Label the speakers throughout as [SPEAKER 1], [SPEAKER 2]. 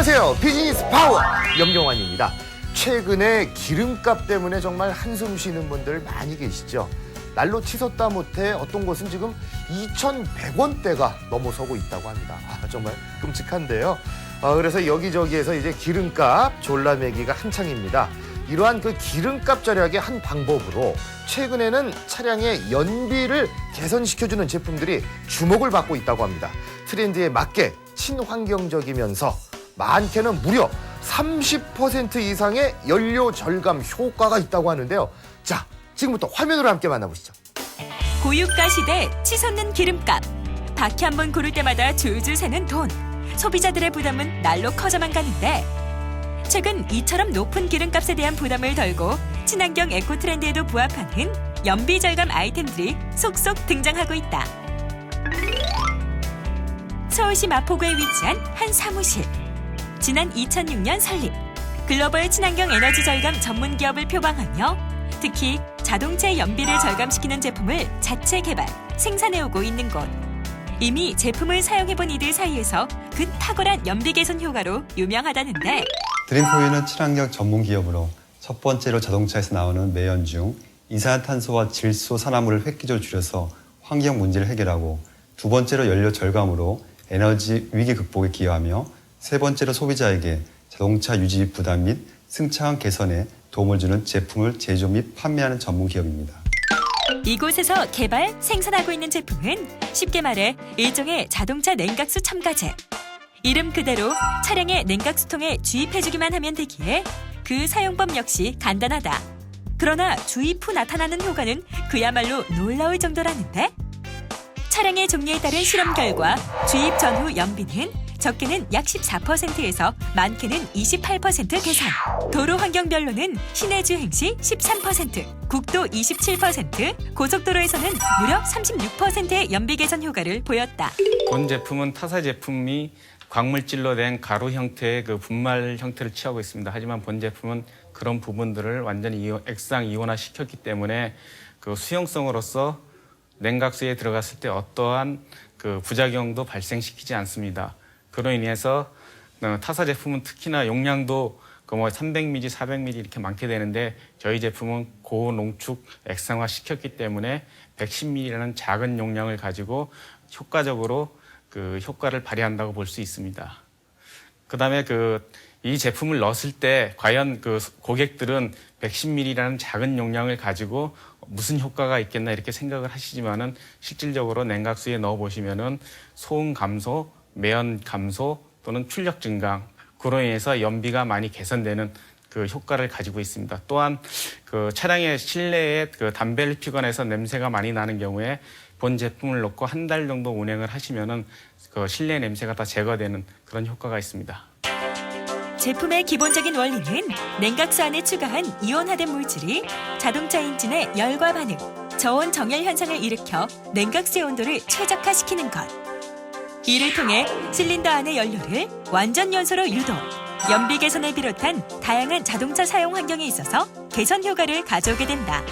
[SPEAKER 1] 안녕하세요. 비즈니스 파워 염경환입니다. 최근에 기름값 때문에 정말 한숨 쉬는 분들 많이 계시죠. 날로 치솟다 못해 어떤 곳은 지금 2,100원대가 넘어서고 있다고 합니다. 아, 정말 끔찍한데요. 아, 그래서 여기저기에서 이제 기름값 졸라매기가 한창입니다. 이러한 그 기름값 절약의 한 방법으로 최근에는 차량의 연비를 개선시켜주는 제품들이 주목을 받고 있다고 합니다. 트렌드에 맞게 친환경적이면서 많게는 무려 30% 이상의 연료 절감 효과가 있다고 하는데요. 자, 지금부터 화면으로 함께 만나보시죠.
[SPEAKER 2] 고유가 시대 치솟는 기름값. 바퀴 한 번 고를 때마다 줄줄 새는 돈. 소비자들의 부담은 날로 커져만 가는데 최근 이처럼 높은 기름값에 대한 부담을 덜고 친환경 에코 트렌드에도 부합하는 연비 절감 아이템들이 속속 등장하고 있다. 서울시 마포구에 위치한 한 사무실. 지난 2006년 설립. 글로벌 친환경 에너지 절감 전문 기업을 표방하며 특히 자동차의 연비를 절감시키는 제품을 자체 개발, 생산해오고 있는 곳. 이미 제품을 사용해본 이들 사이에서 그 탁월한 연비 개선 효과로 유명하다는데
[SPEAKER 3] 드림포유는 친환경 전문 기업으로 첫 번째로 자동차에서 나오는 매연 중 이산화탄소와 질소 산화물을 획기적으로 줄여서 환경 문제를 해결하고 두 번째로 연료 절감으로 에너지 위기 극복에 기여하며 세 번째로 소비자에게 자동차 유지 부담 및 승차감 개선에 도움을 주는 제품을 제조 및 판매하는 전문 기업입니다.
[SPEAKER 2] 이곳에서 개발, 생산하고 있는 제품은 쉽게 말해 일종의 자동차 냉각수 첨가제. 이름 그대로 차량의 냉각수통에 주입해주기만 하면 되기에 그 사용법 역시 간단하다. 그러나 주입 후 나타나는 효과는 그야말로 놀라울 정도라는데? 차량의 종류에 따른 실험 결과 주입 전후 연비는 적게는 약 14%에서 많게는 28% 개선. 도로 환경별로는 시내 주행 시 13%, 국도 27%, 고속도로에서는 무려 36%의 연비 개선 효과를 보였다.
[SPEAKER 4] 본 제품은 타사 제품이 광물질로 된 가루 형태의 그 분말 형태를 취하고 있습니다. 하지만 본 제품은 그런 부분들을 완전히 액상 이온화 시켰기 때문에 그 수용성으로서 냉각수에 들어갔을 때 어떠한 그 부작용도 발생시키지 않습니다. 그로 인해서 어, 타사 제품은 특히나 용량도 그뭐 300ml, 400ml 이렇게 많게 되는데 저희 제품은 고농축 액상화 시켰기 때문에 110ml라는 작은 용량을 가지고 효과적으로 그 효과를 발휘한다고 볼 수 있습니다. 그다음에 그 이 제품을 넣었을 때 과연 그 고객들은 110ml라는 작은 용량을 가지고 무슨 효과가 있겠나 이렇게 생각을 하시지만은 실질적으로 냉각수에 넣어 보시면은 소음 감소, 매연 감소 또는 출력 증강 그로 인해서 연비가 많이 개선되는 그 효과를 가지고 있습니다. 또한 그 차량의 실내에 그 담배를 피거나해서 냄새가 많이 나는 경우에 본 제품을 넣고 한 달 정도 운행을 하시면은 그 실내 냄새가 다 제거되는 그런 효과가 있습니다.
[SPEAKER 2] 제품의 기본적인 원리는 냉각수 안에 추가한 이온화된 물질이 자동차 엔진의 열과 반응, 저온 정열 현상을 일으켜 냉각수의 온도를 최적화시키는 것. 이를 통해 실린더 안의 연료를 완전 연소로 유도, 연비 개선을 비롯한 다양한 자동차 사용 환경에 있어서 개선 효과를 가져오게 된다.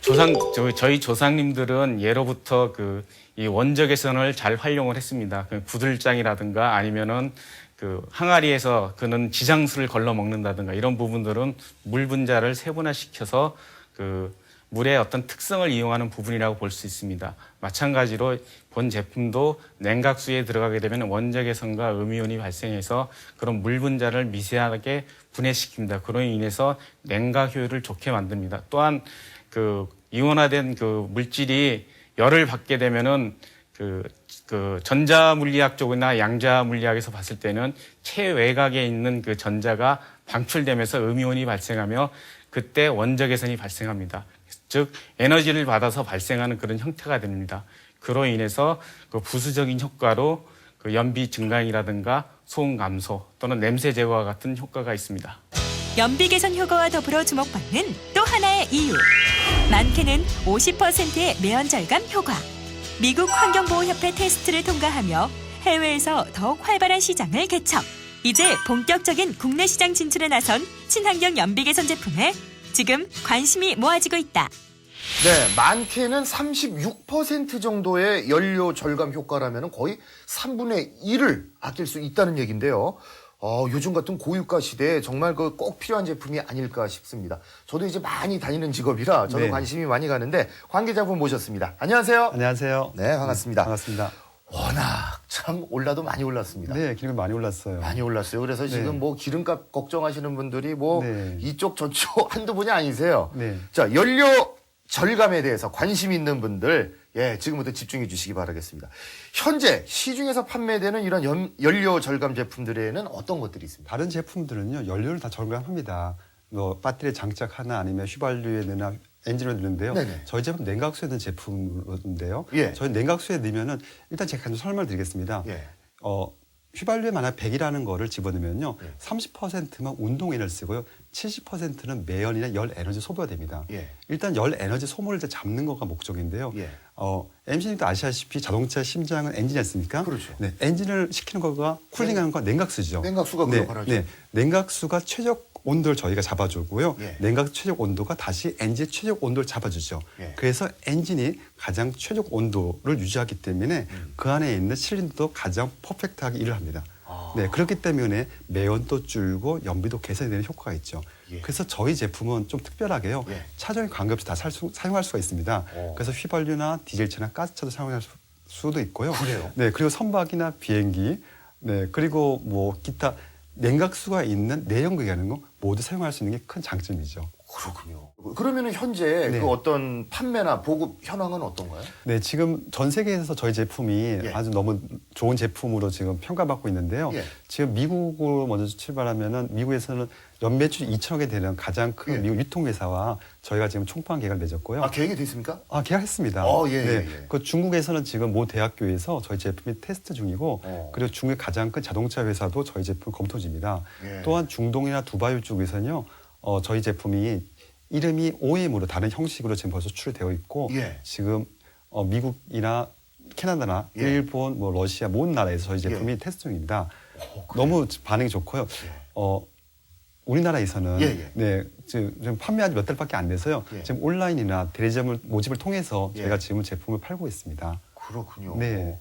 [SPEAKER 4] 조상 저, 저희 조상님들은 예로부터 그 이 원적 개선을 잘 활용을 했습니다. 그 구들장이라든가 아니면은 그 항아리에서 그는 지장수를 걸러 먹는다든가 이런 부분들은 물 분자를 세분화시켜서 그 물의 어떤 특성을 이용하는 부분이라고 볼 수 있습니다. 마찬가지로 본 제품도 냉각수에 들어가게 되면 원적 개선과 음이온이 발생해서 그런 물 분자를 미세하게 분해시킵니다. 그로 인해서 냉각 효율을 좋게 만듭니다. 또한 그 이온화된 그 물질이 열을 받게 되면은 그, 그 전자 물리학 쪽이나 양자 물리학에서 봤을 때는 최외곽에 있는 그 전자가 방출되면서 음이온이 발생하며 그때 원적 개선이 발생합니다. 즉 에너지를 받아서 발생하는 그런 형태가 됩니다. 그로 인해서 그 부수적인 효과로 그 연비 증강이라든가 소음 감소 또는 냄새 제거와 같은 효과가 있습니다.
[SPEAKER 2] 연비 개선 효과와 더불어 주목받는 또 하나의 이유. 많게는 50%의 매연 절감 효과. 미국 환경보호협회 테스트를 통과하며 해외에서 더욱 활발한 시장을 개척. 이제 본격적인 국내 시장 진출에 나선 친환경 연비 개선 제품에 지금 관심이 모아지고 있다.
[SPEAKER 1] 네, 많게는 36% 정도의 연료 절감 효과라면 거의 3분의 1을 아낄 수 있다는 얘기인데요. 어, 요즘 같은 고유가 시대에 정말 그 꼭 필요한 제품이 아닐까 싶습니다. 저도 이제 많이 다니는 직업이라 저도
[SPEAKER 3] 네.
[SPEAKER 1] 관심이 많이 가는데 관계자분 모셨습니다. 안녕하세요.
[SPEAKER 3] 안녕하세요.
[SPEAKER 1] 네, 반갑습니다.
[SPEAKER 3] 반갑습니다.
[SPEAKER 1] 워낙 참 올라도 많이 올랐습니다.
[SPEAKER 3] 네, 기름이 많이 올랐어요.
[SPEAKER 1] 많이 올랐어요. 그래서 지금 뭐 기름값 걱정하시는 분들이 뭐
[SPEAKER 3] 네.
[SPEAKER 1] 이쪽 저쪽 한두 분이 아니세요.
[SPEAKER 3] 네.
[SPEAKER 1] 자, 연료 절감에 대해서 관심 있는 분들 예, 지금부터 집중해 주시기 바라겠습니다. 현재 시중에서 판매되는 이런 연, 연료 절감 제품들에는 어떤 것들이 있습니다?
[SPEAKER 3] 다른 제품들은요, 연료를 다 절감합니다. 뭐, 배터리에 장착 하나 아니면 휘발유에 넣나 엔진을 넣는데요.
[SPEAKER 1] 네네.
[SPEAKER 3] 저희 제품 냉각수에 넣은 제품인데요.
[SPEAKER 1] 예.
[SPEAKER 3] 저희 냉각수에 넣으면은 일단 제가 좀 설명을 드리겠습니다.
[SPEAKER 1] 예.
[SPEAKER 3] 어, 휘발유에 만약 100이라는 거를 집어넣으면요.
[SPEAKER 1] 예.
[SPEAKER 3] 30%만 운동 에너지 쓰고요. 70%는 매연이나 열 에너지 소비가 됩니다.
[SPEAKER 1] 예.
[SPEAKER 3] 일단 열 에너지 소모를 잡는 거가 목적인데요.
[SPEAKER 1] 예.
[SPEAKER 3] 어, MC님도 아시다시피 자동차 심장은 엔진이 않습니까?
[SPEAKER 1] 그렇죠.
[SPEAKER 3] 네, 엔진을 식히는 거가 쿨링하는 거가 냉각수죠.
[SPEAKER 1] 냉각수가 그
[SPEAKER 3] 네,
[SPEAKER 1] 역할을 하죠.
[SPEAKER 3] 네, 냉각수가 최적 온도를 저희가 잡아주고요.
[SPEAKER 1] 예.
[SPEAKER 3] 냉각수 최적 온도가 다시 엔진의 최적 온도를 잡아주죠.
[SPEAKER 1] 예.
[SPEAKER 3] 그래서 엔진이 가장 최적 온도를 유지하기 때문에
[SPEAKER 1] 음.
[SPEAKER 3] 그 안에 있는 실린더도 가장 퍼펙트하게 일을 합니다.
[SPEAKER 1] 아.
[SPEAKER 3] 네, 그렇기 때문에 매연도 줄고 연비도 개선이 되는 효과가 있죠.
[SPEAKER 1] 예.
[SPEAKER 3] 그래서 저희 제품은 좀 특별하게요.
[SPEAKER 1] 예.
[SPEAKER 3] 차종에 관계없이 다살 수- 사용할 수가 있습니다.
[SPEAKER 1] 오.
[SPEAKER 3] 그래서 휘발유나 디젤차나 가스차도 사용할 수, 수도 있고요.
[SPEAKER 1] 그래요?
[SPEAKER 3] 네, 그리고 선박이나 비행기, 네, 그리고 뭐 기타 냉각수가 있는 내연기관인 거 모두 사용할 수 있는 게 큰 장점이죠.
[SPEAKER 1] 그렇군요. 그러면은 현재
[SPEAKER 3] 네.
[SPEAKER 1] 그 어떤 판매나 보급 현황은 어떤가요?
[SPEAKER 3] 네, 지금 전 세계에서 저희 제품이
[SPEAKER 1] 예.
[SPEAKER 3] 아주 너무 좋은 제품으로 지금 평가받고 있는데요.
[SPEAKER 1] 예.
[SPEAKER 3] 지금 미국으로 먼저 출발하면은 미국에서는 연매출 2천억에 되는 가장 큰
[SPEAKER 1] 예.
[SPEAKER 3] 미국 유통회사와 저희가 지금 총판 계약을 맺었고요.
[SPEAKER 1] 아, 계획이 됐습니까?
[SPEAKER 3] 아, 계약했습니다.
[SPEAKER 1] 어, 예,
[SPEAKER 3] 네.
[SPEAKER 1] 예, 예.
[SPEAKER 3] 그 중국에서는 지금 모 대학교에서 저희 제품이 테스트 중이고,
[SPEAKER 1] 어.
[SPEAKER 3] 그리고 중국의 가장 큰 자동차 회사도 저희 제품 검토 중입니다.
[SPEAKER 1] 예.
[SPEAKER 3] 또한 중동이나 두바이 쪽에서는요, 어, 저희 제품이 이름이 OEM으로 다른 형식으로 지금 벌써 출되어 있고,
[SPEAKER 1] 예.
[SPEAKER 3] 지금 어, 미국이나 캐나다나
[SPEAKER 1] 예.
[SPEAKER 3] 일본, 뭐 러시아 모든 나라에서 저희 제품이 테스트 중입니다.
[SPEAKER 1] 어, 그래요?
[SPEAKER 3] 너무 반응이 좋고요. 어, 우리나라에서는
[SPEAKER 1] 예, 예.
[SPEAKER 3] 네, 지금 판매한 몇 달밖에 안 돼서요.
[SPEAKER 1] 예.
[SPEAKER 3] 지금 온라인이나 대리점을 모집을 통해서
[SPEAKER 1] 예.
[SPEAKER 3] 저희가 지금 제품을 팔고 있습니다.
[SPEAKER 1] 그렇군요.
[SPEAKER 3] 네.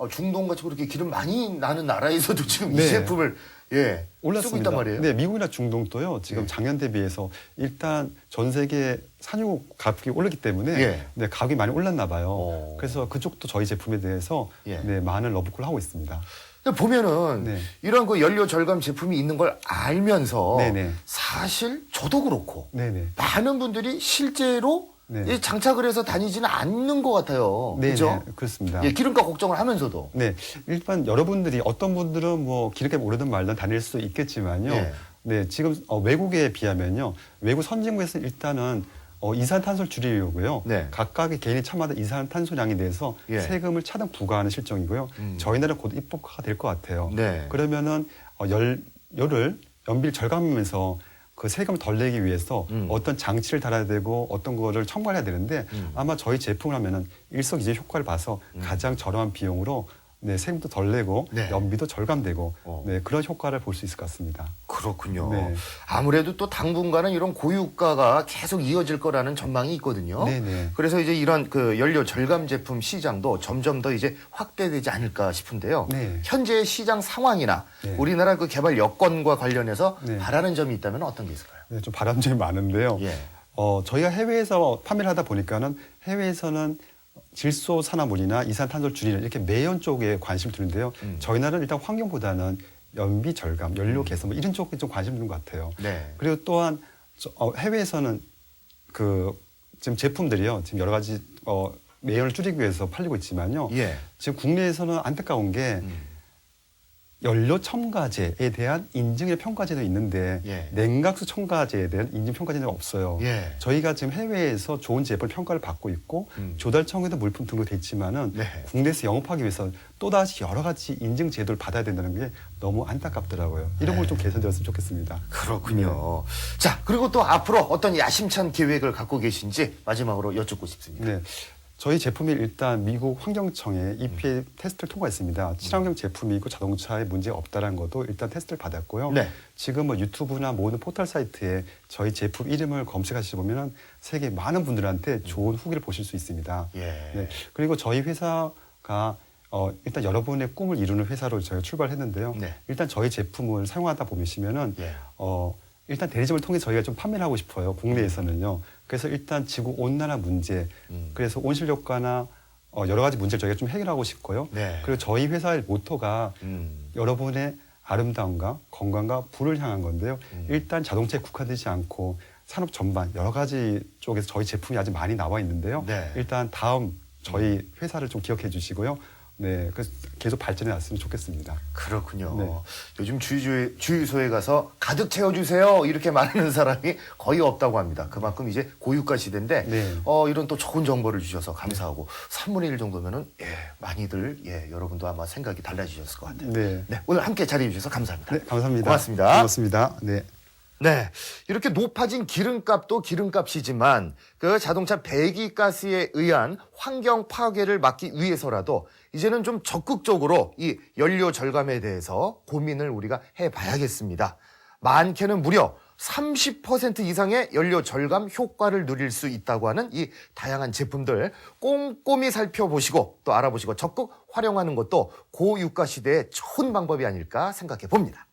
[SPEAKER 1] 어, 중동같이 그렇게 기름 많이 나는 나라에서도 지금 이
[SPEAKER 3] 네.
[SPEAKER 1] 제품을 예, 쓰고
[SPEAKER 3] 올랐습니다.
[SPEAKER 1] 있단 말이에요.
[SPEAKER 3] 네, 미국이나 중동도요. 지금
[SPEAKER 1] 예.
[SPEAKER 3] 작년 대비해서 일단 전 세계 산유 가격이 오르기 때문에
[SPEAKER 1] 예.
[SPEAKER 3] 네, 가격이 많이 올랐나 봐요.
[SPEAKER 1] 어.
[SPEAKER 3] 그래서 그쪽도 저희 제품에 대해서
[SPEAKER 1] 예.
[SPEAKER 3] 네, 많은 러브콜 하고 있습니다.
[SPEAKER 1] 근데 보면은
[SPEAKER 3] 네.
[SPEAKER 1] 이런 그 연료 절감 제품이 있는 걸 알면서
[SPEAKER 3] 네네.
[SPEAKER 1] 사실 저도 그렇고
[SPEAKER 3] 네네.
[SPEAKER 1] 많은 분들이 실제로
[SPEAKER 3] 네.
[SPEAKER 1] 이 장착을 해서 다니지는 않는 것 같아요.
[SPEAKER 3] 네,
[SPEAKER 1] 그렇죠?
[SPEAKER 3] 네, 그렇습니다.
[SPEAKER 1] 예, 기름값 걱정을 하면서도
[SPEAKER 3] 네, 일단 여러분들이 어떤 분들은 뭐 기름값 오르든 말든 다닐 수 있겠지만요.
[SPEAKER 1] 예.
[SPEAKER 3] 네, 지금 어, 외국에 비하면요, 외국 선진국에서 일단은 어, 이산탄소를 줄이려고요.
[SPEAKER 1] 네.
[SPEAKER 3] 각각의 개인이 처마다 이산탄소량에 대해서
[SPEAKER 1] 예.
[SPEAKER 3] 세금을 차등 부과하는 실정이고요.
[SPEAKER 1] 음.
[SPEAKER 3] 저희 나라 곧 입법화가 될 것 같아요.
[SPEAKER 1] 네.
[SPEAKER 3] 그러면은 어, 열 열을 연비를 절감하면서 그 세금을 덜 내기 위해서
[SPEAKER 1] 음.
[SPEAKER 3] 어떤 장치를 달아야 되고 어떤 거를 첨가해야 되는데
[SPEAKER 1] 음.
[SPEAKER 3] 아마 저희 제품을 하면은 일석이조의 효과를 봐서 가장 저렴한 비용으로 네, 세금도 덜 내고
[SPEAKER 1] 네.
[SPEAKER 3] 연비도 절감되고
[SPEAKER 1] 어.
[SPEAKER 3] 네, 그런 효과를 볼 수 있을 것 같습니다.
[SPEAKER 1] 그렇군요.
[SPEAKER 3] 네.
[SPEAKER 1] 아무래도 또 당분간은 이런 고유가가 계속 이어질 거라는 전망이 있거든요.
[SPEAKER 3] 네네.
[SPEAKER 1] 그래서 이제 이런 그 연료 절감 제품 시장도 점점 더 이제 확대되지 않을까 싶은데요.
[SPEAKER 3] 네.
[SPEAKER 1] 현재 시장 상황이나
[SPEAKER 3] 네.
[SPEAKER 1] 우리나라 그 개발 여건과 관련해서
[SPEAKER 3] 네.
[SPEAKER 1] 바라는 점이 있다면 어떤 게 있을까요?
[SPEAKER 3] 네, 좀 바람점이 많은데요.
[SPEAKER 1] 예.
[SPEAKER 3] 어, 저희가 해외에서 판매를 하다 보니까는 해외에서는 질소 산화물이나 이산탄소를 줄이는 이렇게 매연 쪽에 관심을 두는데요.
[SPEAKER 1] 음.
[SPEAKER 3] 저희 나라는 일단 환경보다는 연비 절감, 연료 개선 뭐 이런 쪽에 좀 관심 두는 것 같아요.
[SPEAKER 1] 네.
[SPEAKER 3] 그리고 또한 저- 어, 해외에서는 그 지금 제품들이요. 지금 여러 가지 어, 매연을 줄이기 위해서 팔리고 있지만요.
[SPEAKER 1] 예.
[SPEAKER 3] 지금 국내에서는 안타까운 게
[SPEAKER 1] 음.
[SPEAKER 3] 연료 첨가제에 대한 인증의 평가제도 있는데
[SPEAKER 1] 예.
[SPEAKER 3] 냉각수 첨가제에 대한 인증 평가제는 없어요.
[SPEAKER 1] 예.
[SPEAKER 3] 저희가 지금 해외에서 좋은 제품 평가를 받고 있고
[SPEAKER 1] 음.
[SPEAKER 3] 조달청에도 물품 등록돼 있지만은
[SPEAKER 1] 네.
[SPEAKER 3] 국내에서 영업하기 위해서 또 다시 여러 가지 인증 제도를 받아야 된다는 게 너무 안타깝더라고요. 이런 걸좀
[SPEAKER 1] 네.
[SPEAKER 3] 개선되었으면 좋겠습니다.
[SPEAKER 1] 그렇군요. 자, 그리고 또 앞으로 어떤 야심찬 계획을 갖고 계신지 마지막으로 여쭙고 싶습니다.
[SPEAKER 3] 네. 저희 제품이 일단 미국 환경청에 EPA 테스트를 통과했습니다. 친환경 제품이고 자동차에 문제 없다라는 것도 일단 테스트를 받았고요.
[SPEAKER 1] 네.
[SPEAKER 3] 지금 뭐 유튜브나 모든 포털 사이트에 저희 제품 이름을 검색하시다 보면 세계 많은 분들한테 좋은 후기를 보실 수 있습니다.
[SPEAKER 1] 예.
[SPEAKER 3] 네. 그리고 저희 회사가 어, 일단 여러분의 꿈을 이루는 회사로 저희가 출발했는데요.
[SPEAKER 1] 네.
[SPEAKER 3] 일단 저희 제품을 사용하다 보시면은
[SPEAKER 1] 예.
[SPEAKER 3] 어, 일단 대리점을 통해 저희가 좀 판매를 하고 싶어요. 국내에서는요. 그래서 일단 지구 온난화 문제,
[SPEAKER 1] 음.
[SPEAKER 3] 그래서 온실 효과나 어, 여러 가지 문제를 저희가 좀 해결하고 싶고요.
[SPEAKER 1] 네.
[SPEAKER 3] 그리고 저희 회사의 모토가
[SPEAKER 1] 음.
[SPEAKER 3] 여러분의 아름다움과 건강과 부를 향한 건데요.
[SPEAKER 1] 음.
[SPEAKER 3] 일단 자동차에 국한되지 않고 산업 전반 여러 가지 쪽에서 저희 제품이 아주 많이 나와 있는데요.
[SPEAKER 1] 네.
[SPEAKER 3] 일단 다음 저희 회사를 좀 기억해 주시고요. 네, 그래서 계속 발전해 왔으면 좋겠습니다.
[SPEAKER 1] 그렇군요.
[SPEAKER 3] 네.
[SPEAKER 1] 요즘 주유소, 주유소에 가서 가득 채워주세요. 이렇게 말하는 사람이 거의 없다고 합니다. 그만큼 이제 고유가 시대인데,
[SPEAKER 3] 네.
[SPEAKER 1] 어, 이런 또 좋은 정보를 주셔서 감사하고, 3분의 1 정도면은, 예, 많이들, 예, 여러분도 아마 생각이 달라지셨을 것 같아요.
[SPEAKER 3] 네.
[SPEAKER 1] 오늘 함께 자리해 주셔서 감사합니다.
[SPEAKER 3] 네, 감사합니다.
[SPEAKER 1] 고맙습니다.
[SPEAKER 3] 고맙습니다. 네.
[SPEAKER 1] 네. 이렇게 높아진 기름값도 기름값이지만 그 자동차 배기가스에 의한 환경 파괴를 막기 위해서라도 이제는 좀 적극적으로 이 연료 절감에 대해서 고민을 우리가 해 봐야겠습니다. 많게는 무려 30% 이상의 연료 절감 효과를 누릴 수 있다고 하는 이 다양한 제품들 꼼꼼히 살펴보시고 또 알아보시고 적극 활용하는 것도 고유가 시대의 좋은 방법이 아닐까 생각해 봅니다.